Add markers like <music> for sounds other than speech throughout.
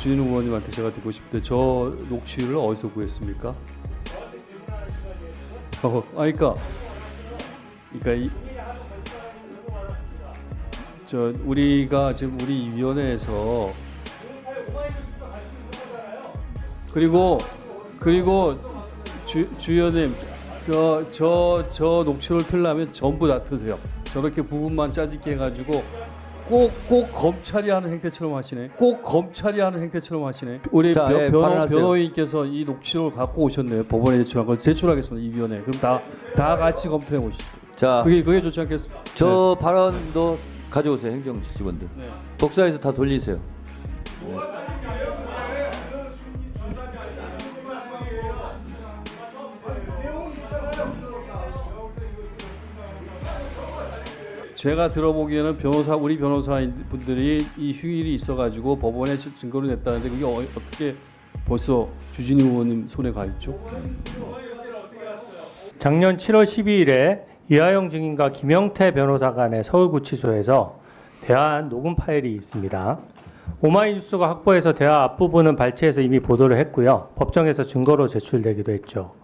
주진우 의원님한테 제가 듣고 싶은데 저 녹취를 어디서 구했습니까? 어, 아니 그러니까 그러니까 이, 저 우리가 지금 우리 위원회에서 그리고 그리고 주 주연님 저 저 저 녹취를 틀려면 전부 다 트세요. 저렇게 부분만 짜집게 해가지고 꼭 꼭 검찰이 하는 행태처럼 하시네. 꼭 검찰이 하는 행태처럼 하시네. 우리 자, 변, 예, 변호, 발언하세요. 변호인께서 이 녹취록을 갖고 오셨네요. 법원에 제출한 걸 제출하겠습니다. 이 위원회. 그럼 다 다 같이 검토해 보시죠. 자, 그게 그게 좋지 않겠습니까? 저 발언도 가져오세요 행정 직원들. 네. 복사해서 다 돌리세요. 제가 들어보기에는 변호사 우리 변호사인 분들이 이 휴일이 있어가지고 법원에 지- 증거를 냈다는데 그게 어, 어떻게 벌써 주진우 의원님 손에 가 있죠? 작년 7월 12일에 이하영 증인과 김영태 변호사 간의 서울구치소에서 대화한 녹음 파일이 있습니다. 오마이뉴스가 확보해서 대화 앞부분은 발췌해서 이미 보도를 했고요. 법정에서 증거로 제출되기도 했죠.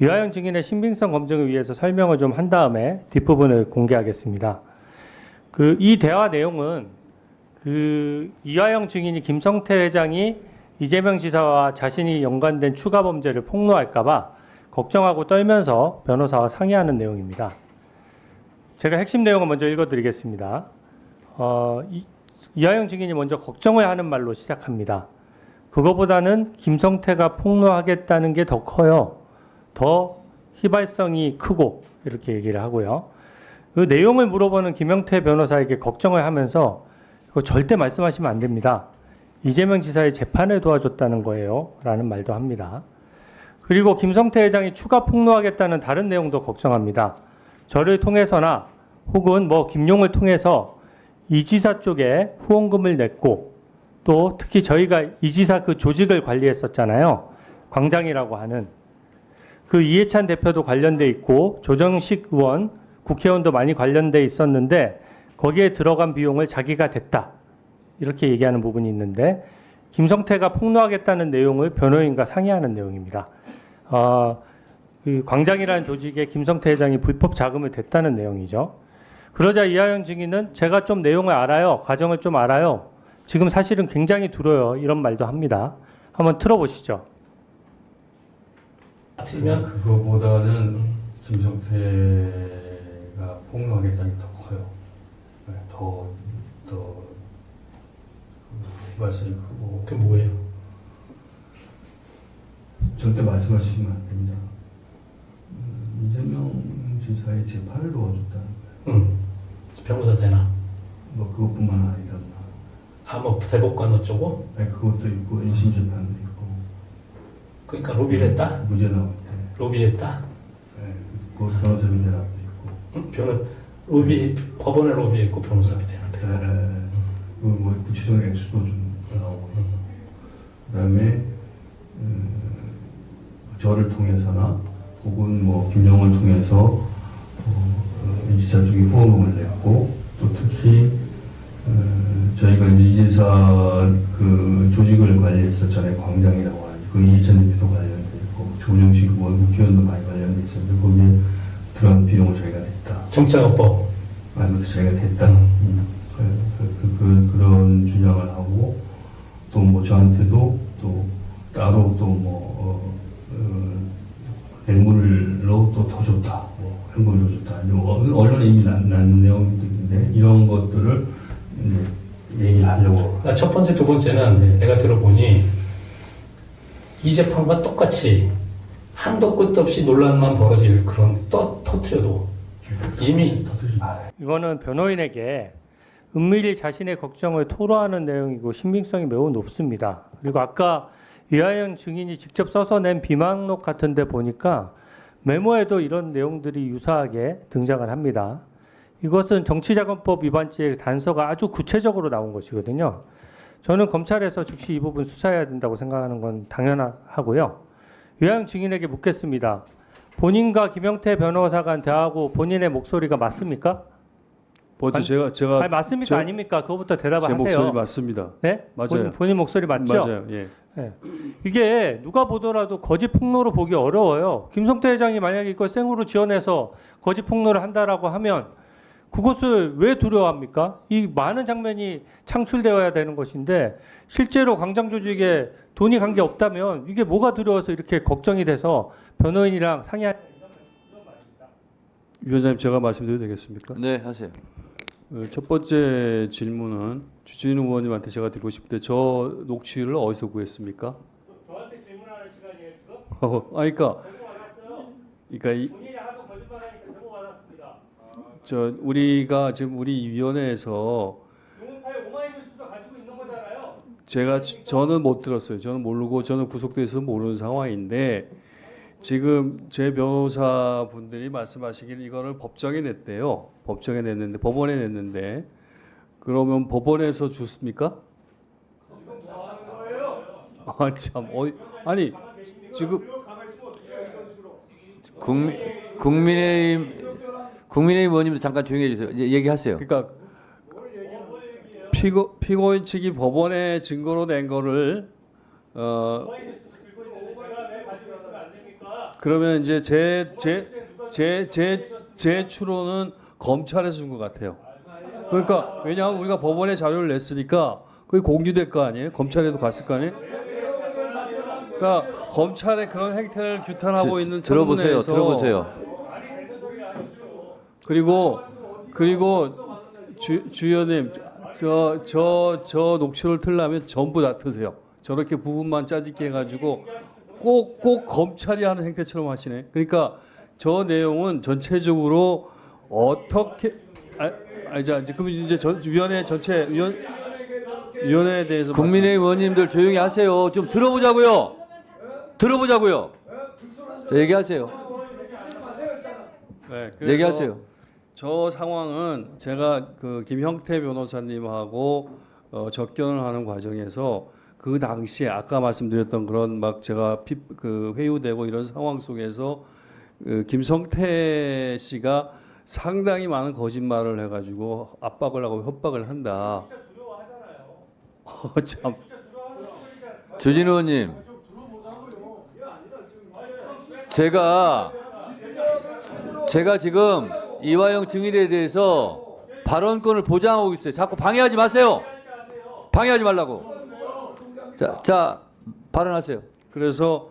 이하영 증인의 신빙성 검증을 위해서 설명을 좀 한 다음에 뒷부분을 공개하겠습니다. 그 이 대화 내용은 그 이하영 증인이 김성태 회장이 이재명 지사와 자신이 연관된 추가 범죄를 폭로할까봐 걱정하고 떨면서 변호사와 상의하는 내용입니다. 제가 핵심 내용을 먼저 읽어드리겠습니다. 어, 이, 이하영 증인이 먼저 걱정을 하는 말로 시작합니다. 그거보다는 김성태가 폭로하겠다는 게 더 커요. 더 휘발성이 크고 이렇게 얘기를 하고요. 그 내용을 물어보는 김영태 변호사에게 걱정을 하면서 그거 절대 말씀하시면 안 됩니다. 이재명 지사의 재판을 도와줬다는 거예요. 라는 말도 합니다. 그리고 김성태 회장이 추가 폭로하겠다는 다른 내용도 걱정합니다. 저를 통해서나 혹은 뭐 김용을 통해서 이 지사 쪽에 후원금을 냈고 또 특히 저희가 이 지사 그 조직을 관리했었잖아요. 광장이라고 하는 그 이해찬 대표도 관련돼 있고 조정식 의원, 국회의원도 많이 관련돼 있었는데 거기에 들어간 비용을 자기가 댔다. 이렇게 얘기하는 부분이 있는데 김성태가 폭로하겠다는 내용을 변호인과 상의하는 내용입니다. 어, 그 광장이라는 조직에 김성태 회장이 불법 자금을 댔다는 내용이죠. 그러자 이하영 증인은 제가 좀 내용을 알아요. 과정을 좀 알아요. 지금 사실은 굉장히 두려워요. 이런 말도 합니다. 한번 틀어보시죠. 틀면 그거보다는 김성태가 폭로하겠다는 게더 커요. 네, 더, 더, 휘발성이 크고. 그 뭐예요? 절대 말씀하시면 안 됩니다. 음, 이재명 지사의 재판을 도와줬다는 거예요. 응. 변호사 되나? 뭐 그것뿐만 아니라 아, 뭐 대법관 어쩌고? 아니, 그것도 있고 1심 재판도 있고 그러니까 로비를 했다? 무죄 때 로비했다? 네, 그 변호사 비대락도 있고 응? 변호 로비 법원에 로비했고 변호사 비대나 네, 배우. 그뭐 구체적인 액수도 좀 나오고 응. 그다음에 음, 저를 통해서나 혹은 뭐 김영을 통해서 어, 어, 이지사 쪽에 후원금을 냈고 또 특히 어, 저희가 이지사 그 조직을 관리했었잖아요 광장이라고 그 이해찬 대표도 관련돼 있고 조정식 의원 국회의원도 많이 관련돼 있었는데 거기에 들어간 비용을 저희가 냈다. 정치자금법. 아무도 저희가 됐다. 음. 음, 그, 그, 그, 그 런 주장을 하고 또 뭐 저한테도 또 따로 또뭐 어, 어, 뇌물로 또더 줬다. 뭐 현금을 더 줬다. 이런 어- 언론에 이미 난, 난 내용들인데 이런 것들을 이제 얘기를 하려고 그러니까 첫 번째, 두 번째는 네. 내가 들어보니 이 재판과 똑같이 한도 끝도 없이 논란만 벌어질 그런 떠 터트려도 이미. 이거는 변호인에게 은밀히 자신의 걱정을 토로하는 내용이고 신빙성이 매우 높습니다. 그리고 아까 이하영 증인이 직접 써서 낸 비망록 같은데 보니까 메모에도 이런 내용들이 유사하게 등장을 합니다. 이것은 정치자금법 위반죄의 단서가 아주 구체적으로 나온 것이거든요. 저는 검찰에서 즉시 이 부분 수사해야 된다고 생각하는 건 당연하고요. 이하영 증인에게 묻겠습니다. 본인과 김영태 변호사 간 대화하고 본인의 목소리가 맞습니까? 먼저 제가 제가 아니, 맞습니까 저- 아닙니까? 그거부터 대답을 제 하세요. 목소리 맞습니다. 네? 맞아요. 본인, 본인 목소리 맞죠? 맞아요. 예. 네. 이게 누가 보더라도 거짓 폭로로 보기 어려워요. 김성태 회장이 만약에 이걸 생으로 지어내서 거짓 폭로를 한다라고 하면 그것을 왜 두려워합니까? 이 많은 장면이 창출되어야 되는 것인데 실제로 광장 조직에 돈이 간 게 없다면 이게 뭐가 두려워서 이렇게 걱정이 돼서 변호인이랑 상의할 위원장님 제가 말씀드려도 되겠습니까? 네, 하세요. 어, 첫 번째 질문은 주진우 의원님한테 제가 드리고 싶은데 저 녹취를 어디서 구했습니까? 저한테 질문하는 시간이에요 지금? 어, 아, 그러니까. 그러니까 이, 저 우리가 지금 우리 위원회에서. 제가 지- 저는 못 들었어요. 저는 모르고 저는 구속돼서 모르는 상황인데 지금 제 변호사 분들이 말씀하시길 이거를 법정에 냈대요. 법정에 냈는데 법원에 냈는데 그러면 법원에서 줬습니까? 아 참, 어, 아니 지금 국민 국민의힘 국민의힘 의원님도 잠깐 조용히 해주세요. 이제 얘기하세요. 그러니까 피고 피고인 측이 법원에 증거로 낸 거를 어 그러면 이제 제 제 제 제 제 추론은 검찰에서 준 것 같아요. 그러니까 왜냐하면 우리가 법원에 자료를 냈으니까 그게 공유될 거 아니에요? 검찰에도 갔을 거 아니에요? 그러니까 검찰의 그런 행태를 규탄하고 저- 있는 들어보세요. 청문회에서 들어보세요. 그리고 그리고 주 주연님 저 저 저 녹취를 틀려면 전부 다 트세요. 저렇게 부분만 짜집게 해가지고 꼭 꼭 검찰이 하는 행태처럼 하시네. 그러니까 저 내용은 전체적으로 어떻게 아, 아 자, 이제 그럼 이제 전 위원회 전체 위원 위원회에 대해서 국민의힘 의원님들 조용히 하세요. 좀 들어보자고요. 들어보자고요. 자, 얘기하세요. 네, 얘기하세요. 저 상황은 제가 그 김형태 변호사님하고 어, 접견을 하는 과정에서 그 당시에 아까 말씀드렸던 그런 막 제가 피, 그 회유되고 이런 상황 속에서 그 김성태 씨가 상당히 많은 거짓말을 해가지고 압박을 하고 협박을 한다. 어, 참. 주진 의원님, 제가 제가 지금 이화영 증인에 대해서 발언권을 보장하고 있어요. 자꾸 방해하지 마세요. 방해하지 말라고. 자, 자 발언하세요. 그래서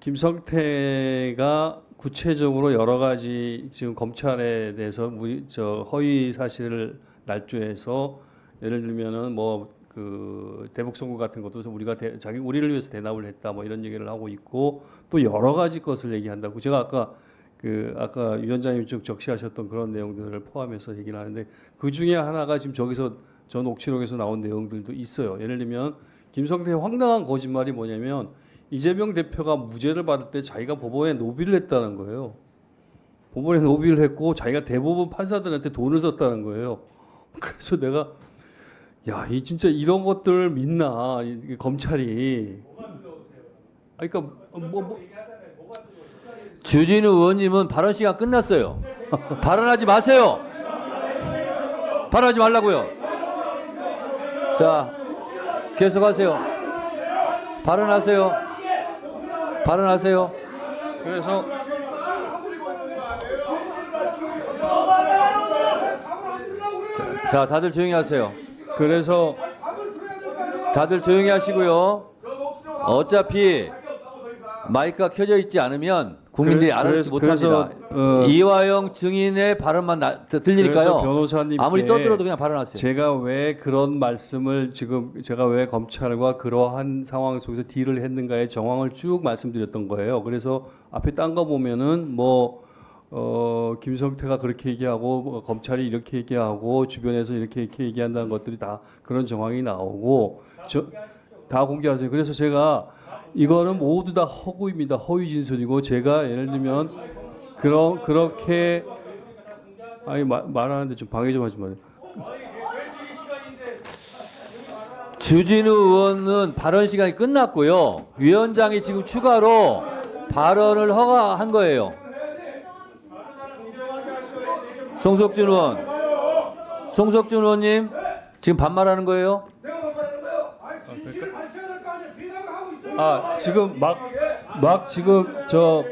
김성태가 구체적으로 여러 가지 지금 검찰에 대해서 우리 저 허위 사실을 날조해서 예를 들면은 뭐 그 대북 선거 같은 것도 우리가 대, 자기 우리를 위해서 대납을 했다 뭐 이런 얘기를 하고 있고 또 여러 가지 것을 얘기한다고 제가 아까 그 아까 위원장님 쭉 적시하셨던 그런 내용들을 포함해서 얘기를 하는데 그 중에 하나가 지금 저기서 전 녹취록에서 나온 내용들도 있어요. 예를 들면 김성태의 황당한 거짓말이 뭐냐면 이재명 대표가 무죄를 받을 때 자기가 법원에 노비를 했다는 거예요. 법원에 노비를 했고 자기가 대법원 판사들한테 돈을 썼다는 거예요. <laughs> 그래서 내가 야, 이 진짜 이런 것들을 믿나 이 검찰이? 아, 그러니까 뭐, 뭐 주진우 의원님은 발언 시간 끝났어요. 발언하지 마세요. 발언하지 말라고요. 자, 계속하세요. 발언하세요. 발언하세요. 그래서 자, 다들 조용히 하세요. 그래서 다들 조용히 하시고요. 어차피 마이크가 켜져 있지 않으면 국민들이 그래- 알아듣지 못합니다. 어, 이화영 증인의 발언만 나- 들- 들리니까요. 변호사님께 아무리 떠들어도 그냥 발언하세요. 제가 왜 그런 말씀을 지금 제가 왜 검찰과 그러한 상황 속에서 딜을 했는가의 정황을 쭉 말씀드렸던 거예요. 그래서 앞에 딴 거 보면은 뭐 어, 김성태가 그렇게 얘기하고 뭐 검찰이 이렇게 얘기하고 주변에서 이렇게 이렇게 얘기한다는 것들이 다 그런 정황이 나오고 저, 다 공개하세요. 그래서 제가 이거는 모두 다 허구입니다. 허위 진술이고 제가 예를 들면 그런 그렇게 아니 말, 말하는데 좀 방해 좀 하지 마요. 주진우 의원은 발언 시간이 끝났고요. 위원장이 지금 추가로 발언을 허가한 거예요. 송석준 의원, 송석준 의원님 지금 반말하는 거예요? 아 지금 막 막 지금 저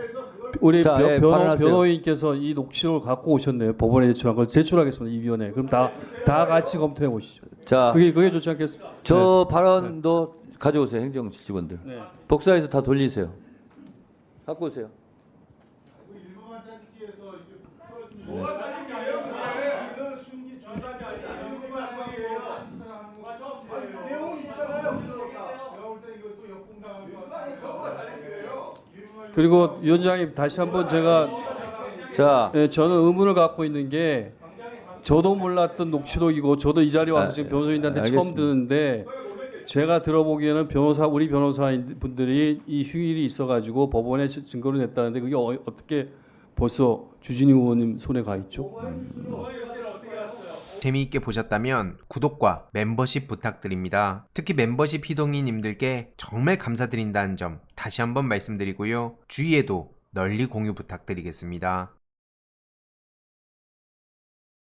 우리 자, 변- 예, 변호, 발언하세요. 변호인께서 이 녹취록을 갖고 오셨네요. 법원에 제출한 걸 제출하겠습니다. 이 위원회. 그럼 다 다 같이 검토해 보시죠. 자, 그게 그게 좋지 않겠습니까? 저 발언도 가져오세요. 행정 직원들. 네. 복사해서 다 돌리세요. 갖고 오세요. 그리고 위원장님 다시 한번 제가 자, 예, 저는 의문을 갖고 있는 게 저도 몰랐던 녹취록이고 저도 이 자리에 와서 아, 지금 변호사님한테 예, 처음 알겠습니다. 듣는데 제가 들어보기에는 변호사 우리 변호사인 분들이 이 휴일이 있어가지고 법원에 지- 증거를 냈다는데 그게 어, 어떻게 벌써 주진희 의원님 손에 가 있죠? 재미있게 보셨다면 구독과 멤버십 부탁드립니다. 특히 멤버십 희동이님들께 정말 감사드린다는 점 다시 한번 말씀드리고요. 주위에도 널리 공유 부탁드리겠습니다.